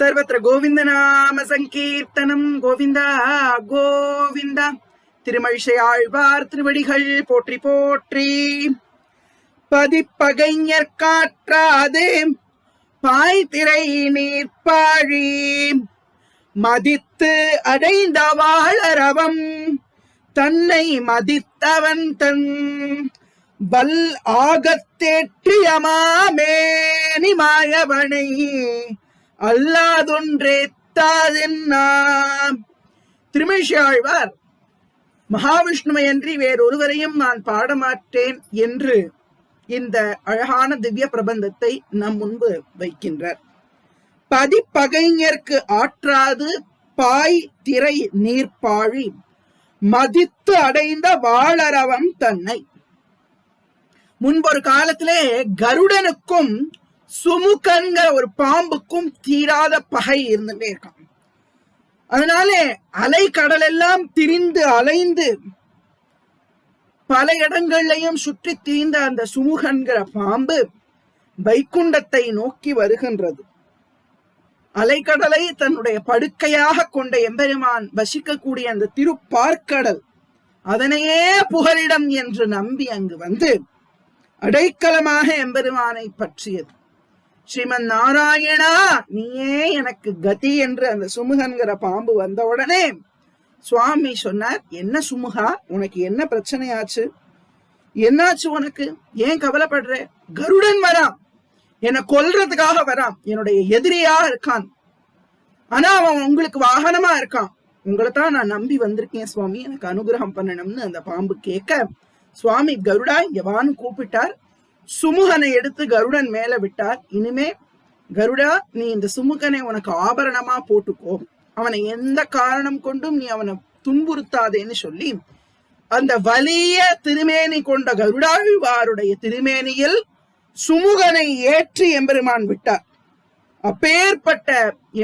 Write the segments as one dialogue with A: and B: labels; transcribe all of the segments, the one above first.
A: சர்வத்திர கோவிந்த நாம சங்கீர்த்தனம் கோவிந்தா கோவிந்தா திருமழிசை ஆழ்வார் திருவடிகள் போற்றி போற்றி பதிப்பகைஞர் காற்றாது பாய் திரை நீர்ப்பாழி மதித்து அடைந்த வாழரவம் தன்னை மதித்தவன் தன் வல் ஆகத்தேற்றியமாமேனி மாயவனை அல்லாதொன்றேத்தாதென்னாம் திருமேஷாழ்வார் மகாவிஷ்ணுவை அன்றி வேறொருவரையும் நான் பாடமாட்டேன் என்று இந்த அழகான திவ்ய பிரபந்தத்தை நம் முன்பு வைக்கின்றார். பதிப்பகைஞர்க்கு ஆற்றாது பாய் திரை நீர்ப்பாழி மதித்து அடைந்த வாழறவன் தன்னை. முன்பொரு காலத்திலே கருடனுக்கும் சுமுகன்கிற ஒரு பாம்புக்கும் தீராத பகை இருந்துட்டே இருக்கான். அதனால அலை கடல் எல்லாம் திரிந்து அலைந்து பல இடங்கள்லையும் சுற்றி திரிந்த அந்த சுமுகன்கிற பாம்பு வைகுண்டத்தை நோக்கி வருகின்றது. அலைக்கடலை தன்னுடைய படுக்கையாக கொண்ட எம்பெருமான் வசிக்கக்கூடிய அந்த திருப்பார்க்கடல் அதனையே புகலிடம் என்று நம்பி அங்கு வந்து அடைக்கலமாக எம்பெருமானை பற்றியது. ஸ்ரீமன் நாராயணா நீயே எனக்கு கதி என்று அந்த சுமுகன்கிற பாம்பு வந்த உடனே சுவாமி சொன்னார் என்ன சுமுகா உனக்கு என்ன பிரச்சனையாச்சு? என்னாச்சு உனக்கு? ஏன் கவலைப்படுற? கருடன் வரான். என்னை கொல்றதுக்காக வரான். என்னுடைய எதிரியா இருக்கான். ஆனா அவன் உங்களுக்கு வாகனமா இருக்கான். உங்களை தான் நான் நம்பி வந்திருக்கேன் சுவாமி. எனக்கு அனுகிரகம் பண்ணணும்னு அந்த பாம்பு கேட்க சுவாமி கருடா எவான்னு கூப்பிட்டார். சுமுகனை எடுத்து கருடன் மேல விட்டார். இனிமே கருடா நீ இந்த சுமுகனை உனக்கு ஆபரணமா போட்டுக்கோ. அவனை எந்த காரணம் கொண்டும் நீ அவனை துன்புறுத்தாதேன்னு சொல்லி அந்த வலிய திருமேனி கொண்ட கருடாழ்வாருடைய திருமேனியில் சுமுகனை ஏற்றி எம்பெருமான் விட்டார். அப்பேற்பட்ட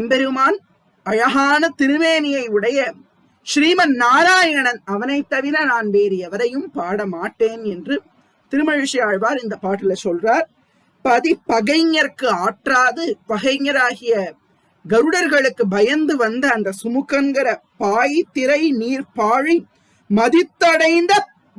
A: எம்பெருமான் அழகான திருமேனியை உடைய ஸ்ரீமன் நாராயணன் அவனை தவிர நான் வேறு எவரையும் பாட மாட்டேன் என்று திருமழிசை ஆழ்வார் இந்த பாட்டுல சொல்றார் பதி பகைஞர்க்கு ஆற்றாது பகைஞராகிய கருடர்களுக்கு பயந்து வந்த அந்த சுமுகன்கிற பாய் திரை நீர் பாழி மதித்தடைந்த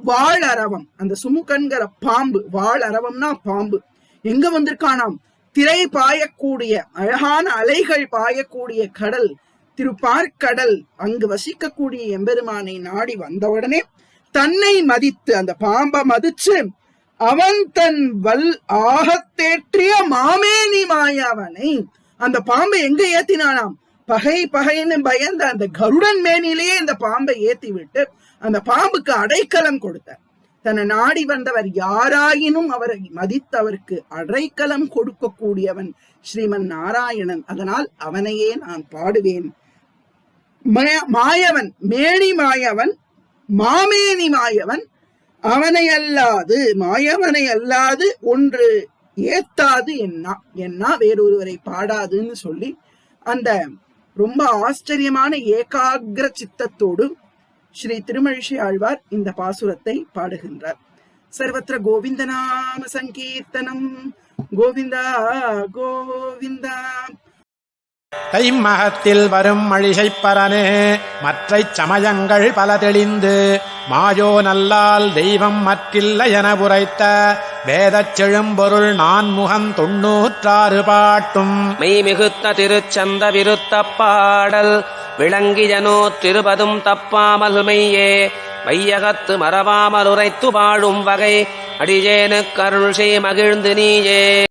A: வாழரவம் அந்த சுமுகன்கிற பாம்பு வாழரவம்னா பாம்பு. எங்க வந்திருக்கானாம்? திரை பாயக்கூடிய அழகான அலைகள் பாயக்கூடிய கடல் திருப்பார்க்கடல் அங்கு வசிக்கக்கூடிய எம்பெருமானை நாடி வந்தவுடனே தன்னை மதித்து அந்த பாம்பை மதிச்சு அவன் தன் வல் ஆகத்தேற்றிய மாமேனி மாயாவனை அந்த பாம்பை எங்க ஏத்தினானாம்? பகை பகைன்னு பயந்த அந்த கருடன் மேனிலேயே இந்த பாம்பை ஏத்தி விட்டு அந்த பாம்புக்கு அடைக்கலம் கொடுத்தார். தன்னை நாடி வந்தவர் யாராயினும் அவரை மதித்தவருக்கு அடைக்கலம் கொடுக்கக்கூடியவன் ஸ்ரீமன் நாராயணன். அதனால் அவனையே நான் பாடுவேன். மாயவன் மேனி மாயவன் மாமேனி மாயவன் அவனை அல்லாது மாயவனை அல்லாது ஒன்று ஏத்தாது என்ன என்ன வேறொருவரை பாடாதுன்னு சொல்லி அந்த ரொம்ப ஆச்சரியமான ஏகாகிர சித்தத்தோடு ஸ்ரீ திருமழிஷி ஆழ்வார் இந்த பாசுரத்தை பாடுகின்றார். சர்வத்திர கோவிந்தநாம சங்கீர்த்தனம். கோவிந்தா கோவிந்தா.
B: தைம்மகத்தில் வரும் மழிசைப்பரனே மற்றை சமயங்கள் பல தெளிந்து மாயோ நல்லால் தெய்வம் மற்றில்லை என உரைத்த வேதச் செழும்பொருள் நான் முகம் தொன்னூற்றாறு பாட்டும்.
C: மெய் மிகுத்த திருச்சந்த விருத்த பாடல் விளங்கியனோ திருபதும் தப்பாமல் மெய்யே வையகத்து மறவாமல் உரைத்து வாழும் வகை அடியேனு கருள் செய் மகிழ்ந்து நீயே.